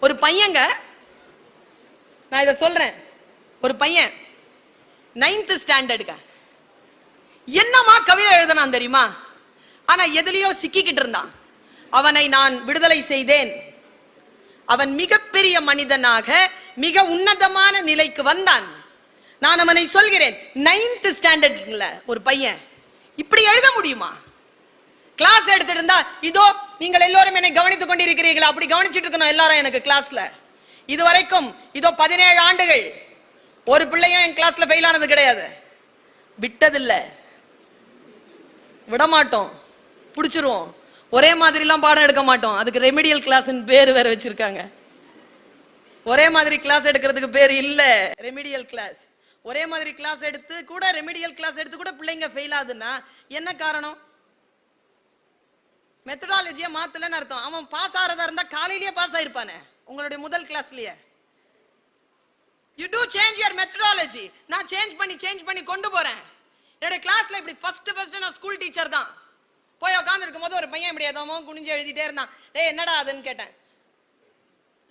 ஒரு பையங்க நான் இதை சொல்றேன். ஒரு பையன் நைன்த் ஸ்டாண்டர்டுங்க என்னமா கவிதை எழுதினான் தெரியுமா? ஆனா எதுலயோ சிக்கிக்கிட்டு இருந்தான். அவனை நான் விடுதலை செய்தேன். அவன் மிகப்பெரிய மனிதனாக மிக உன்னதமான நிலைக்கு வந்தான். நான் அவனை சொல்கிறேன் நைன்த் ஸ்டாண்டர்ட்ல ஒரு பையன். இப்படி எழுத முடியுமா? கிளாஸ் எடுத்துட்டு இருந்தா இதோ நீங்கள் எல்லோரும் என்னை கவனித்துக் கொண்டிருக்கிறீர்களா. அப்படி கவனிச்சிட்டு இருக்கணும் எல்லாரும் எனக்கு கிளாஸ்ல இது வரைக்கும் இதோ பதினேழு ஆண்டுகள். ஒரு பிள்ளையும் என் கிளாஸ்ல ஃபெயில் ஆனது கிடையாது. விட்டதில்ல. விடமாட்டோம். பிடிச்சிருவோம். ஒரே மாதிரிலாம் பாடம் எடுக்க மாட்டோம். அதுக்கு ரெமிடியல் கிளாஸ்னு பேர் வேற வச்சிருக்காங்க. ஒரே மாதிரி கிளாஸ் எடுக்கிறதுக்கு பேர் இல்ல. ரெமிடியல் கிளாஸ் ஒரே மாதிரி கிளாஸ் எடுத்து கூட ரெமிடியல் கிளாஸ் எடுத்து கூட பிள்ளைங்க ஃபெயில் ஆகுதுன்னா என்ன காரணம்? மெத்தடாலஜியை மாத்தலன்னு அர்த்தம். அவன் பாஸ் ஆறதா இருந்தா காலையிலேயே பாஸ் ஆயிருப்பானே. உங்களுடைய முதல் கிளாஸ்லயே you do change your methodology நான் சேஞ்ச் பண்ணி சேஞ்ச் பண்ணி கொண்டு போறேன். என்னுடைய கிளாஸ்ல இப்படி ஃபர்ஸ்ட் ஃபர்ஸ்ட் நான் ஸ்கூல் டீச்சர் தான். போய் உட்காந்துருக்கும் போது ஒரு பையன் இப்படி ஏதோ குனிஞ்சு எழுதிட்டே இருந்தான். டேய் என்னடா அதுன்னு கேட்டேன்.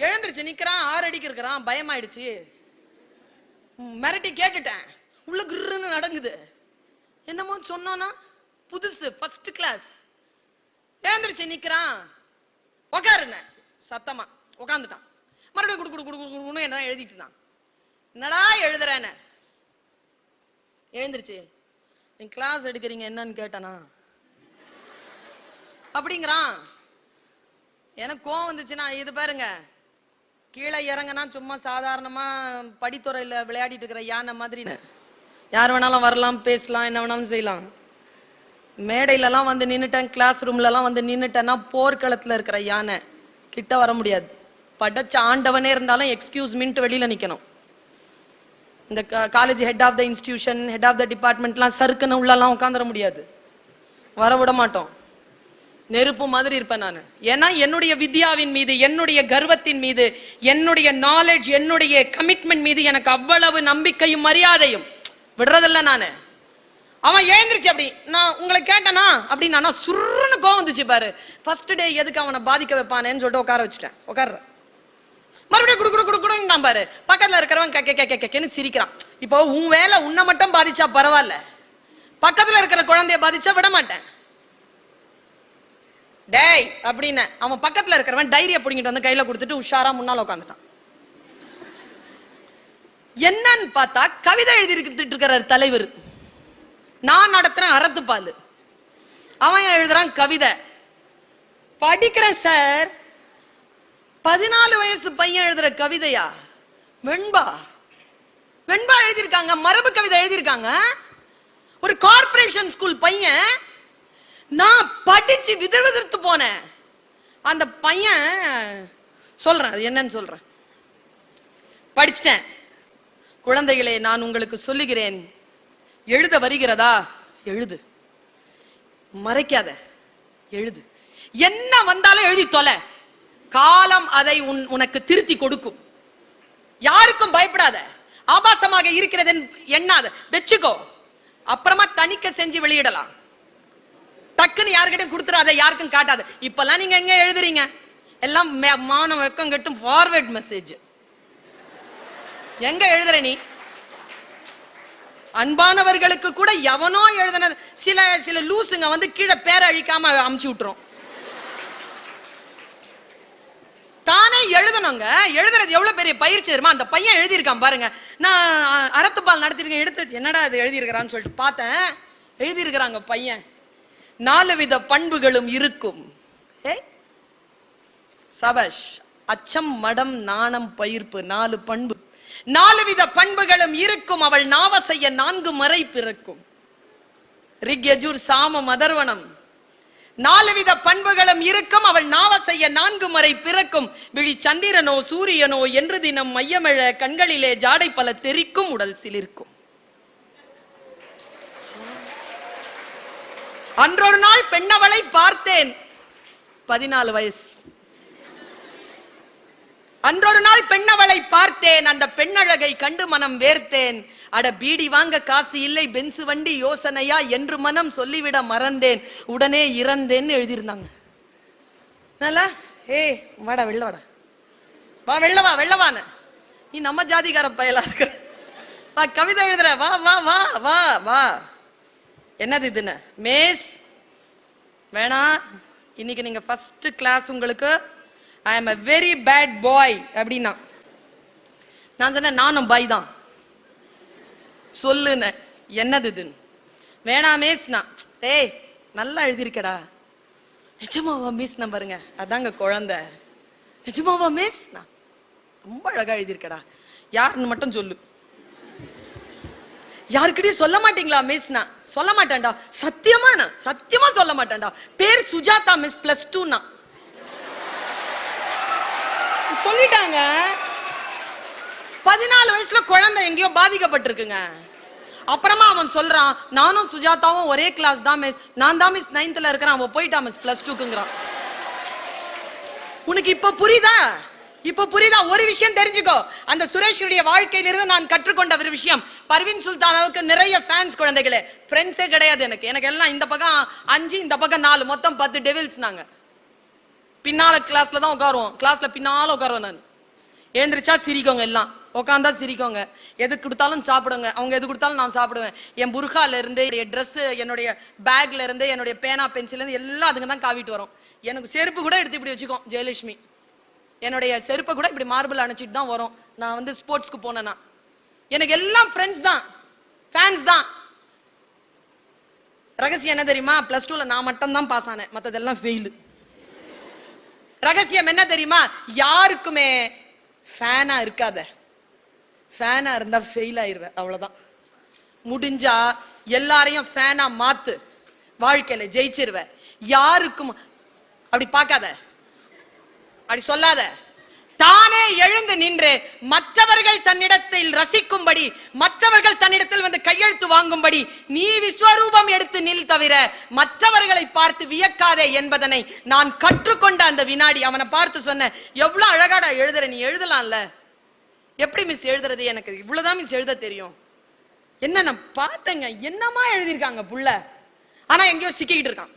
எழுந்துருச்சு நிக்கிறான் ஆறு அடிக்கு இருக்கிறான். பயமாயிடுச்சு. மிரட்டி கேட்டுட்டேன். உள்ள கிருன்னு நடங்குது. என்னமோ சொன்னானா புதுசு ஃபர்ஸ்ட் கிளாஸ் எழுந்திருச்சு நிக்கிறான். உக்காருன சத்தமா. உக்காந்துட்டான். மறுபடியும் குடு குடு குடு குடு குடுன்னு என்ன எழுதிட்டு இருந்தான். என்னடா எழுதுறேன்னு? எழுந்திருச்சு. நீ கிளாஸ் எடுக்கிறீங்க என்னன்னு கேட்டனா? அப்படிங்கிறான். எனக்கு கோவம் வந்துச்சுன்னா இது பாருங்க. கீழே இறங்கினா சும்மா சாதாரணமா படித்துறையில விளையாடிட்டு இருக்கிற யானை மாதிரி யார் வேணாலும் வரலாம் பேசலாம் என்ன வேணாலும் செய்யலாம். மேடையிலலாம் வந்து நின்றுட்டேன் கிளாஸ் ரூம்லலாம் வந்து நின்றுட்டேன்னா போர்க்களத்தில் இருக்கிற யானை கிட்ட வர முடியாது. படைச்ச ஆண்டவனே இருந்தாலும் எக்ஸ்கியூஸ் மின்ட்டு வெளியில் நிற்கணும் இந்த college head of the institution head of the டிபார்ட்மெண்ட்லாம் சறுக்குன்னு உள்ளலாம் உட்காந்துட முடியாது. வர விட மாட்டோம். நெருப்பு மாதிரி இருப்பேன் நான். ஏன்னா என்னுடைய வித்யாவின் மீது என்னுடைய கர்வத்தின் மீது என்னுடைய நாலேஜ் என்னுடைய கமிட்மெண்ட் மீது எனக்கு அவ்வளவு நம்பிக்கையும் மரியாதையும் விடுறதில்ல நான். அவன் எழுந்திருச்சு அப்படி நான் உங்களை கேட்டனா? அப்படின்னு நான் சுருன்னு கோவம் வந்துச்சு பாரு. ஃபர்ஸ்ட் டே எதுக்கு அவனை பாதிக்க வைப்பானேன்னு சொல்லிட்டு உட்கார வச்சுட்டேன். உட்கார்ற. மறுபடியும் குடு குடு குடு குடுன்னு நான் பாரு. பக்கத்துல இருக்கிறவன் கே கே கேன்னு சிரிக்கிறான். இப்போ உன் வேலை உன்னை மட்டும் பாதிச்சா பரவாயில்ல. பக்கத்துல இருக்கிற குழந்தைய பாதிச்சா விட மாட்டேன். டேய் அப்படின்னு அவன் பக்கத்துல இருக்கிறவன் டைரியை பிடிங்கிட்டு வந்து கையில கொடுத்துட்டு உஷாரா முன்னால உட்காந்துட்டான் என்னன்னு பார்த்தா கவிதை எழுதி இருக்கிறார் தலைவர். நான் நடத்துறேன் அறத்துப்பால் அவன் எழுதுறான் கவிதை. படிக்கிறேன் சார் பதினாலு வயசு பையன் எழுதுற கவிதையா? வெண்பா. வெண்பா எழுதியிருக்காங்க மரபு கவிதை எழுதியிருக்காங்க. ஒரு கார்ப்பரேஷன் ஸ்கூல் பையன் நான் படிச்சு விதிர் விதிர்த்து போனேன். அந்த பையன் சொல்றேன் அது என்னன்னு சொல்றேன். படிச்சிட்டேன். குழந்தைகளே நான் உங்களுக்கு சொல்லுகிறேன். எழுத வருகிறதா எழுது மறைக்காத எழுது என்ன வந்தாலும் எழுதி தொலை காலம் அதை உன் உனக்கு திருத்தி கொடுக்கும் யாருக்கும் பயப்படாத ஆபாசமாக இருக்கிறது எண்ணாத வச்சுக்கோ அப்புறமா தணிக்க செஞ்சு வெளியிடலாம் டக்குன்னு யாருக்கிட்டையும் கொடுத்துடாத யாருக்கும் காட்டாத இப்பெல்லாம் நீங்க எங்க எழுதுறீங்க எல்லாம் மே- மானம் வெக்கம் கட்டும் ஃபார்வர்ட் மெசேஜ் எங்க எழுதுற நீ அன்பானவர்களுக்கு கூட எவனோ எழுதுனது. சில சில லூசுங்க வந்து கீழே பேரை அழிக்காம அமுச்சு விட்டுரும். தானே எழுதணுங்க. எழுதுறது எவ்வளவு பெரிய பயிற்சி தெரியுமா? அந்த பையன் எழுதியிருக்கான் பாருங்க. நான் அறத்துப்பால் நடத்திருக்கேன் எடுத்து என்னடா இது எழுதியிருக்கிறான்னு சொல்லிட்டு பார்த்தேன். எழுதியிருக்கிறாங்க பையன். நாலு வித பண்புகளும் இருக்கும். ஏ? சபஷ் அச்சம் மடம் நாணம் பயிர்ப்பு நாலு பண்பு. நாலு வித பண்புகளும் இருக்கும். அவள் நாவ செய்ய நான்கு மறை பிறக்கும். ரிக்யஜூர் சாம மதர்வனம். நாலு வித பண்புகளும் இருக்கும். அவள் நாவ செய்ய நான்கு முறை பிறக்கும். விழி சந்திரனோ சூரியனோ என்று தினம் மையமிழ கண்களிலே ஜாடை பல தெரிக்கும் உடல் சிலிர்க்கும். அன்றொரு நாள் பெண்ணவளை பார்த்தேன். பதினாலு வயசு. அன்றொரு நாள் பெண்ணவளை பார்த்தேன். அந்த பெண்ணழகை கண்டு மனம் வேர்த்தேன். அட பீடி வாங்க காசு இல்லை பென்சு வண்டி யோசனையா என்று மனம் சொல்லிவிட மறந்தேன். உடனே இறந்தேன்னு எழுதியிருந்தாங்க. நல்லா ஏய் வாடா வெளில வாடா. வா வெள்ள வா வெளில நீ நம்ம ஜாதிகார பயலா இருக்கிற வா கவிதை எழுதுற. வா வா வா வா வா. என்னது இதுன்னு? மேஷ் வேணா இன்னைக்கு நீங்க ஃபர்ஸ்ட் கிளாஸ் உங்களுக்கு I am a very bad boy அப்படின்னா. நான் சொன்னேன் நானும் பாய் தான். சொல்லுன என்னது இதுன்னு. வேணா மேஸ்னா டேய் நல்லா எழுதியிருக்கடா. நிஜமாவா மிஸ் நான் பாருங்க. அதாங்க குழந்தை. நிஜமாவா மிஸ் ரொம்ப அழகா எழுதியிருக்கடா. யாருன்னு மட்டும் சொல்லு. யாருக்கிட்டயும் சொல்ல மாட்டீங்களா மிஸ் நான்? சொல்ல மாட்டேன்டா. சத்தியமா நான். சத்தியமா சொல்ல மாட்டேன்டா. பேர் சுஜாதா மிஸ் பிளஸ் டூ நான். சொல்லிட்டாங்க. பதினாலு வயசுல குழந்தை எங்கேயோ பாதிக்கப்பட்டிருக்குங்க. அப்புறமா அவன் சொல்றான் நானும் சுஜாதாவும் ஒரே கிளாஸ் தான் மிஸ் நான் தான் மிஸ் நைன்த்ல இருக்கிறேன். அவன் போயிட்டான் மிஸ் பிளஸ் டூக்குங்கிறான் உனக்கு இப்ப புரியுதா? இப்ப புரியுதா? ஒரு விஷயம் தெரிஞ்சுக்கோ. அந்த சுரேஷனுடைய வாழ்க்கையிலிருந்து நான் கற்றுக்கொண்ட ஒரு விஷயம். பர்வீன் சுல்தானாவுக்கு நிறைய ஃபேன்ஸ் குழந்தைகளே. ஃப்ரெண்ட்ஸே கிடையாது எனக்கு. எனக்கு எல்லாம் இந்த பக்கம் அஞ்சு இந்த பக்கம் நாலு. மொத்தம் பத்து டெவில்ஸ் நாங்கள் பின்னால கிளாஸ்ல தான் உட்காருவோம். கிளாஸ்ல பின்னால உட்காருவேன் நான். எழுந்திரிச்சா சிரிக்கோங்க எல்லாம். உட்காந்தா சிரிக்கோங்க எது கொடுத்தாலும் சாப்பிடுங்க. அவங்க எது கொடுத்தாலும் நான் சாப்பிடுவேன். என் புர்கால இருந்து என் ட்ரெஸ் என்னுடைய பேக்ல இருந்து என்னுடைய பேனா பென்சில் இருந்து எல்லாம் அதுங்க தான் காவிட்டு வரும். எனக்கு செருப்பு கூட எடுத்து இப்படி வச்சுக்கோம். ஜெயலட்சுமி. என்னுடைய செருப்பை கூட இப்படி மார்பிள் அணைச்சிட்டு தான் வரும். நான் வந்து ஸ்போர்ட்ஸ்க்கு போனேன்னா எனக்கு எல்லாம் ஃப்ரெண்ட்ஸ் தான். ஃபேன்ஸ் தான். ரகசியம் என்ன தெரியுமா? பிளஸ் டூல நான் மட்டும் தான் பாஸ் ஆனேன். மற்றதெல்லாம் ஃபெயிலு ரகசியம் என்ன தெரியுமா? யாருக்குமே ஃபேனா இருக்காத. ஃபேனா இருந்தா ஃபெயில் ஆயிருவேன் அவ்வளவுதான். முடிஞ்சா எல்லாரையும் ஃபேனா மாத்து. வாழ்க்கையில ஜெயிச்சிருவ யாருக்கும் அப்படி பார்க்காத. அப்படி சொல்லாத. தானே எழுந்து நின்று மற்றவர்கள் தன்னிடத்தில் ரசிக்கும்படி மற்றவர்கள் தன்னிடத்தில் வந்து கையெழுத்து வாங்கும்படி நீ விஸ்வரூபம் எடுத்து நில் தவிர மற்றவர்களை பார்த்து வியக்காதே என்பதனை நான் கற்றுக்கொண்ட அந்த வினாடி. அவனை பார்த்து சொன்ன எவ்வளவு அழகாடா எழுதுற நீ எழுதலாம்ல. எப்படி மிஸ் எழுதுறது எனக்கு? இவ்வளவுதான் மிஸ் எழுத தெரியும். என்ன நான் பார்த்தேங்க என்னமா எழுதியிருக்காங்க புள்ள? ஆனா எங்கேயோ சிக்கிக்கிட்டு இருக்கான்.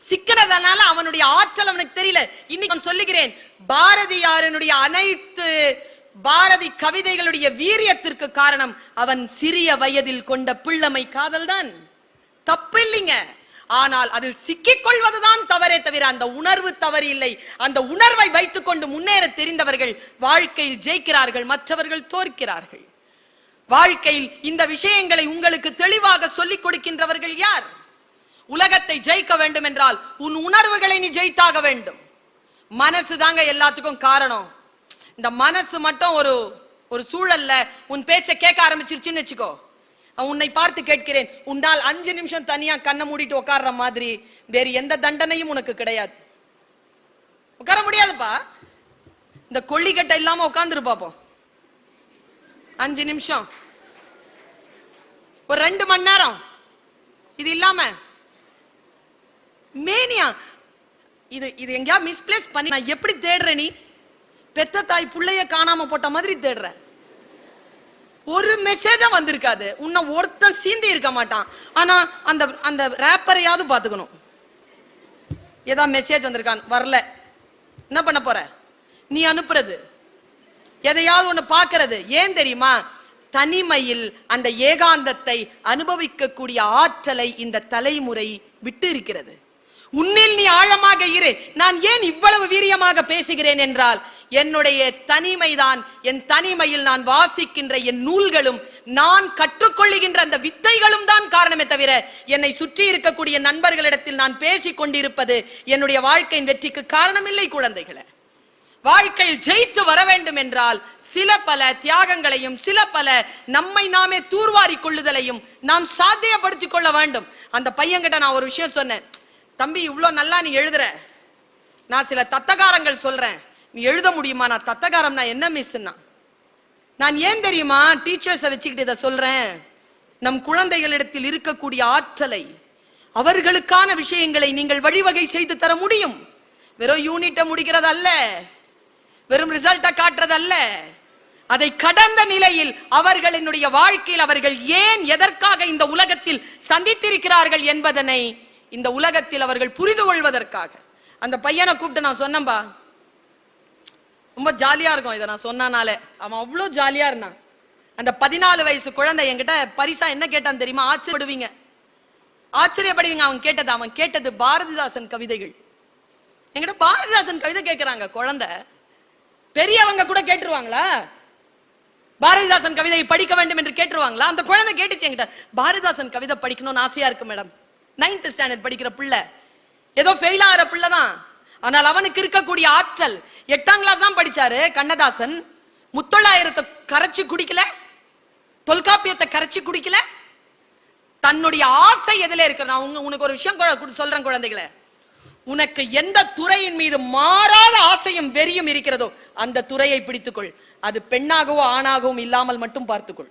சிக்கிறதுனால அவனுடைய ஆற்றல் அவனுக்கு தெரியல. இன்னைக்கு நான் சொல்லுகிறேன் பாரதியாரனுடைய அனைத்து பாரதி கவிதைகளுடைய வீரியத்திற்கு காரணம் அவன் சிறிய வயதில் கொண்ட பிள்ளமை காதல்தான். தப்பு இல்லைங்க ஆனால் அதில் சிக்கிக் கொள்வதுதான் தவறே தவிர அந்த உணர்வு தவறு இல்லை. அந்த உணர்வை வைத்துக்கொண்டு முன்னேற தெரிந்தவர்கள் வாழ்க்கையில் ஜெயிக்கிறார்கள் மற்றவர்கள் தோற்கிறார்கள். வாழ்க்கையில் இந்த விஷயங்களை உங்களுக்கு தெளிவாக சொல்லிக் கொடுக்கின்றவர்கள் யார்? உலகத்தை ஜெயிக்க வேண்டும் என்றால் உன் உணர்வுகளை நீ ஜெயித்தாக வேண்டும். மனசு தாங்க எல்லாத்துக்கும் காரணம். இந்த மனசு மட்டும் ஒரு ஒரு சூழல்ல உன் பேச்சை கேட்க ஆரம்பிச்சிருச்சுன்னு வச்சுக்கோ. உன்னை பார்த்து கேட்கிறேன் உன்னால் அஞ்சு நிமிஷம் தனியா கண்ணை மூடிட்டு உட்கார்ற மாதிரி வேறு எந்த தண்டனையும் உனக்கு கிடையாது. உட்கார முடியாதுப்பா. இந்த கொள்ளிக்கட்டை இல்லாம உட்கார்ந்துரு பாப்போம். அஞ்சு நிமிஷம். ஒரு ரெண்டு மணி நேரம். இது இல்லாம மேனியா இது இது எங்கேயா மிஸ்பிளேஸ் பண்ணி நான் எப்படி தேடுற நீ? பெத்த தாய் பிள்ளைய காணாம போட்ட மாதிரி தேடுற. ஒரு மெசேஜா வந்திருக்காது. உன்னை ஒருத்தன் சீந்தி இருக்க மாட்டான். ஆனா அந்த அந்த ரேப்பரையாவது பாத்துக்கணும் ஏதா மெசேஜ் வந்திருக்கான் வரல. என்ன பண்ண போற? நீ அனுப்புறது. எதையாவது ஒண்ணு பாக்குறது ஏன் தெரியுமா? தனிமையில் அந்த ஏகாந்தத்தை அனுபவிக்கக்கூடிய ஆற்றலை இந்த தலைமுறை விட்டு இருக்கிறது. உன்னில் நீ ஆழமாக இரு. நான் ஏன் இவ்வளவு வீரியமாக பேசுகிறேன் என்றால் என்னுடைய தனிமைதான் என் தனிமையில் நான் வாசிக்கின்ற என் நூல்களும் நான் கற்றுக்கொள்ளுகின்ற அந்த வித்தைகளும் தான் காரணமே தவிர என்னை சுற்றி இருக்கக்கூடிய நண்பர்களிடத்தில் நான் பேசிக் கொண்டிருப்பது என்னுடைய வாழ்க்கையின் வெற்றிக்கு காரணமில்லை குழந்தைகளை. வாழ்க்கையில் ஜெயித்து வர வேண்டும் என்றால் சில பல தியாகங்களையும் சில பல நம்மை நாமே தூர்வாரி கொள்ளுதலையும் நாம் சாத்தியப்படுத்திக் கொள்ள வேண்டும். அந்த பையன்கிட்ட நான் ஒரு விஷயம் சொன்னேன். தம்பி இவ்வளோ நல்லா நீ எழுதுற. நான் சில தத்தகாரங்கள் சொல்றேன். நீ எழுத முடியுமா? நான் தத்தகாரம் நான் என்ன மிஸ்ன்னா நான் ஏன் தெரியுமா? டீச்சர்ஸை வச்சுக்கிட்டு இதை சொல்றேன். நம் குழந்தைகளிடத்தில் இருக்கக்கூடிய ஆற்றலை அவர்களுக்கான விஷயங்களை நீங்கள் வழிவகை செய்து தர முடியும். வெறும் யூனிட்டை முடிக்கிறது அல்ல வெறும் ரிசல்ட்டை காட்டுறது அல்ல அதை கடந்த நிலையில் அவர்களினுடைய வாழ்க்கையில் அவர்கள் ஏன் எதற்காக இந்த உலகத்தில் சந்தித்திருக்கிறார்கள் என்பதனை இந்த உலகத்தில் அவர்கள் புரிந்து கொள்வதற்காக. அந்த பையனை கூப்பிட்டு நான் சொன்னேன்பா. ரொம்ப ஜாலியா இருக்கும் இதை நான் சொன்னனாலே. அவன் அவ்வளோ ஜாலியா இருந்தான். அந்த பதினாலு வயசு குழந்தை என்கிட்ட பரிசா என்ன கேட்டான் தெரியுமா? ஆச்சரியப்படுவீங்க. ஆச்சரியப்படுவீங்க. அவன் கேட்டது அவன் கேட்டது பாரதிதாசன் கவிதைகள். என்கிட்ட பாரதிதாசன் கவிதை கேட்கிறாங்க குழந்தை. பெரியவங்க கூட கேட்டுருவாங்களா? பாரதிதாசன் கவிதையை படிக்க வேண்டும் என்று கேட்டுருவாங்களா? அந்த குழந்தை கேட்டுச்சு என்கிட்ட. பாரதிதாசன் கவிதை படிக்கணும்னு ஆசையா இருக்கு மேடம். நைன்த் ஸ்டாண்டர்ட் படிக்கிற பிள்ளை. ஏதோ ஃபெயில் ஆகிற பிள்ளை தான் ஆனால் அவனுக்கு இருக்கக்கூடிய ஆற்றல் எட்டாம் கிளாஸ் தான் படிச்சாரு கண்ணதாசன். முத்தொள்ளாயிரத்தை கரைச்சு குடிக்கல? தொல்காப்பியத்தை கரைச்சு குடிக்கல? தன்னுடைய ஆசை எதுல இருக்கு. நான் உங்க உனக்கு ஒரு விஷயம் சொல்றேன் குழந்தைகளை. உனக்கு எந்த துறையின் மீது மாறாத ஆசையும் வெறியும் இருக்கிறதோ அந்த துறையை பிடித்துக்கொள். அது பெண்ணாகவோ ஆணாகவும் இல்லாமல் மட்டும் பார்த்துக்கொள்.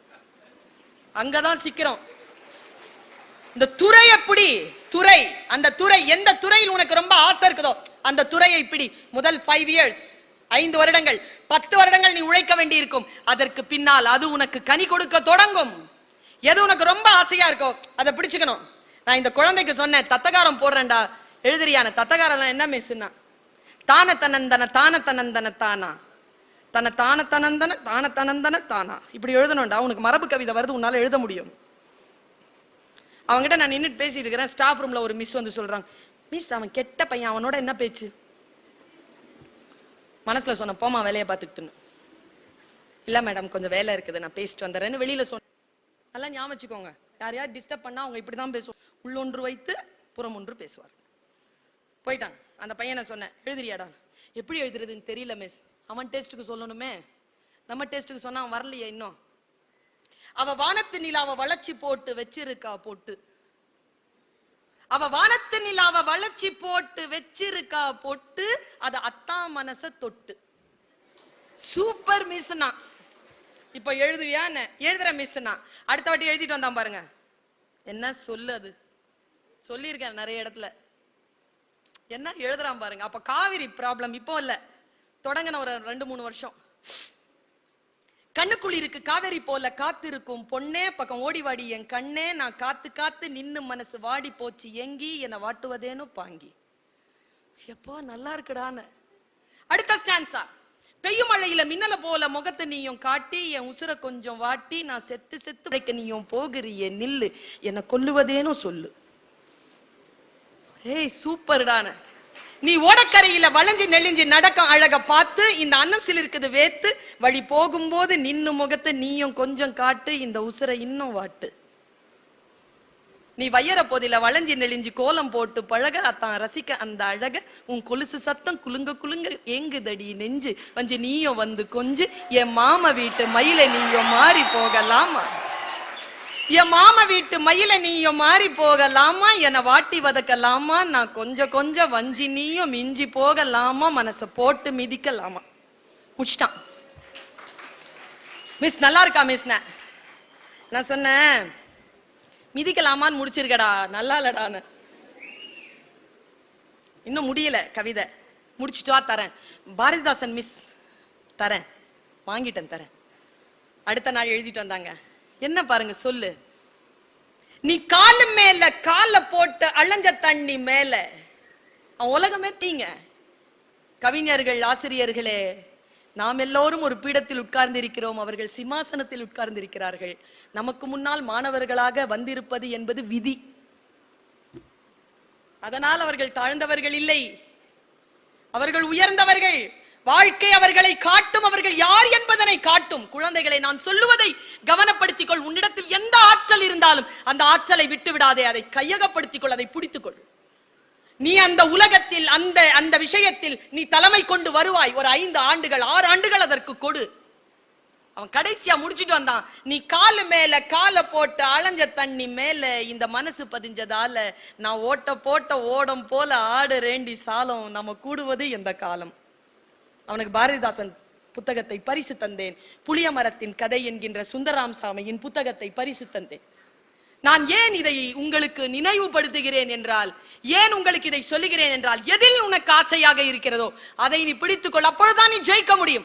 அங்கதான் சிக்கிறோம். இந்த துறை எப்படி? துறை. அந்த துறை எந்த துறையில் உனக்கு ரொம்ப ஆசை இருக்குதோ அந்த துறையை பிடி. முதல் ஃபைவ் இயர்ஸ் ஐந்து வருடங்கள் பத்து வருடங்கள் நீ உழைக்க வேண்டி இருக்கும் அதற்கு பின்னால் அது உனக்கு கனி கொடுக்க தொடங்கும். எது உனக்கு ரொம்ப ஆசையா இருக்கோ அதை பிடிச்சுக்கணும். நான் இந்த குழந்தைக்கு சொன்னேன் தத்தகாரம் போடுறேன்டா. எழுதுறியான தத்தகாரம் என்ன மிஸ்னா தான தனந்தன தான தனந்தன தானா? தன தான தனந்தன தான தனந்தன தானா? இப்படி எழுதணும்டா. உனக்கு மரபு கவிதை வருது உன்னால எழுத முடியும். அவன்கிட்ட நான் நின்றுட்டு பேசிட்டு இருக்கிறேன். ஸ்டாஃப் ரூம்ல ஒரு மிஸ் வந்து சொல்றாங்க. மிஸ் அவன் கெட்ட பையன் அவனோட என்ன பேச்சு? மனசுல சொன்ன போமா வேலையை பார்த்துக்கிட்டுன்னு. இல்ல மேடம் கொஞ்சம் வேலை இருக்குது நான் பேசிட்டு வந்துடுறேன்னு வெளியில சொன்னேன் நல்லா ஞாபகம் வச்சுக்கோங்க. யார் யார் டிஸ்டர்ப் பண்ணா அவங்க இப்படிதான் பேசுவோம் உள்ளொன்று வைத்து புறம் ஒன்று பேசுவார். போயிட்டான். அந்த பையனை சொன்னேன் எழுதுறியாடா? எப்படி எழுதுறதுன்னு தெரியல மிஸ் அவன் டேஸ்ட்டுக்கு சொல்லணுமே. நம்ம டேஸ்ட்டுக்கு சொன்னா அவன் வரலையே இன்னும். அவ வானத்து நிலாவ வளர்ச்சி போட்டு வச்சிருக்கா போட்டு. அவ வானத்து நிலாவ வளர்ச்சி போட்டு வச்சிருக்கா போட்டு. அத அத்தா மனச தொட்டு. சூப்பர் மிஸ்னா இப்ப எழுதுவியா எழுதுற மிஸ்னா அடுத்த வாட்டி எழுதிட்டு வந்தான் பாருங்க. என்ன சொல்லு அது? சொல்லியிருக்கேன் நிறைய இடத்துல. என்ன எழுதுறான் பாருங்க. அப்ப காவிரி ப்ராப்ளம் இப்போ இல்ல. தொடங்கின ஒரு ரெண்டு மூணு வருஷம். கண்ணுக்குள் இருக்கு காவேரி போல காத்திருக்கும் பொண்ணே. பக்கம் ஓடி வாடி என் கண்ணே நான் காத்து காத்து நின்னு மனசு வாடி போச்சு. எங்கி என்னை வாட்டுவதேனோ பாங்கி. எப்போ நல்லா இருக்குடான்னு. அடுத்த ஸ்டான்ஸா பெய்யும் மழையில மின்னல போல முகத்தை நீயும் காட்டி என் உசுர கொஞ்சம் வாட்டி நான் செத்து செத்து உடைக்க நீயும் போகிறியே நில்லு. என்னை கொல்லுவதேனும் சொல்லு. ஏய் சூப்பர்டான நீ ஓடக்கரையில வளைஞ்சு நெளிஞ்சு நடக்க அழக பார்த்து இந்த அன்னசில் இருக்குது வேத்து வழி போகும்போது நின்னு முகத்தை நீயும் கொஞ்சம் காட்டு இந்த உசுரை இன்னும் வாட்டு. நீ வையற போதில வளைஞ்சு நெளிஞ்சு கோலம் போட்டு பழக அத்தான் ரசிக்க அந்த அழக. உன் கொலுசு சத்தம் குலுங்க குலுங்க ஏங்குதடி நெஞ்சு. வஞ்சு நீயும் வந்து கொஞ்சு என் மாமா வீட்டு மயில நீயும் மாறி போகலாமா? என் மாமா வீட்டு மயில நீயும் மாறி போகலாமா? என்னை வாட்டி வதக்கலாமா? நான் கொஞ்சம் கொஞ்சம் வஞ்சி நீயும் மிஞ்சி போகலாமா? மனச போட்டு மிதிக்கலாமா? முடிச்சிட்டான். மிஸ் நல்லா இருக்கா மிஸ் நான் சொன்னேன் மிதிக்கலாமான்னு முடிச்சிருக்கடா. நல்லா இல்லடான்னு. இன்னும் முடியல கவிதை. முடிச்சுட்டு வா தரேன். பாரதிதாசன் மிஸ் தரேன். வாங்கிட்டேன் தரேன். அடுத்த நாள் எழுதிட்டு வந்தாங்க. என்ன பாருங்க சொல்லு. நீ காலு மேல கால போட்டு அழஞ்ச தண்ணி மேல. அவன் உலகமே தீங்க. கவிஞர்கள் ஆசிரியர்களே நாம் எல்லோரும் ஒரு பீடத்தில் உட்கார்ந்திருக்கிறோம். அவர்கள் சிம்மாசனத்தில் உட்கார்ந்திருக்கிறார்கள். நமக்கு முன்னால் மாணவர்களாக வந்திருப்பது என்பது விதி. அதனால் அவர்கள் தாழ்ந்தவர்கள் இல்லை. அவர்கள் உயர்ந்தவர்கள். வாழ்க்கை அவர்களை காட்டும் அவர்கள் யார் என்பதனை காட்டும். குழந்தைகளை நான் சொல்லுவதை கவனப்படுத்திக் கொள் உன்னிடத்தில் எந்த ஆற்றல் இருந்தாலும் அந்த ஆற்றலை விட்டு விடாதே அதை கையகப்படுத்திக் கொள் அதை பிடித்துக்கொள். நீ அந்த உலகத்தில் அந்த அந்த விஷயத்தில் நீ தலைமை கொண்டு வருவாய். ஒரு ஐந்து ஆண்டுகள் ஆறு ஆண்டுகள் அதற்கு கொடு. அவன் கடைசியா முடிச்சிட்டு வந்தான். நீ காலு மேல காலை போட்டு அலைஞ்ச தண்ணி மேல இந்த மனசு பதிஞ்சதால நான் ஓட்ட போட்ட ஓடம் போல ஆடு ரேண்டி சாலம் நம்ம கூடுவது எந்த காலம்? அவனுக்கு பாரதிதாசன் புத்தகத்தை பரிசு தந்தேன். புளிய மரத்தின் கதை என்கின்ற சுந்தராம் சாமியின் புத்தகத்தை பரிசு தந்தேன். நான் ஏன் இதை உங்களுக்கு நினைவுபடுத்துகிறேன் என்றால் ஏன் உங்களுக்கு இதை சொல்லுகிறேன் என்றால் எதில் உனக்கு ஆசையாக இருக்கிறதோ அதை நீ பிடித்துக்கொள். அப்பொழுதுதான் நீ ஜெயிக்க முடியும்.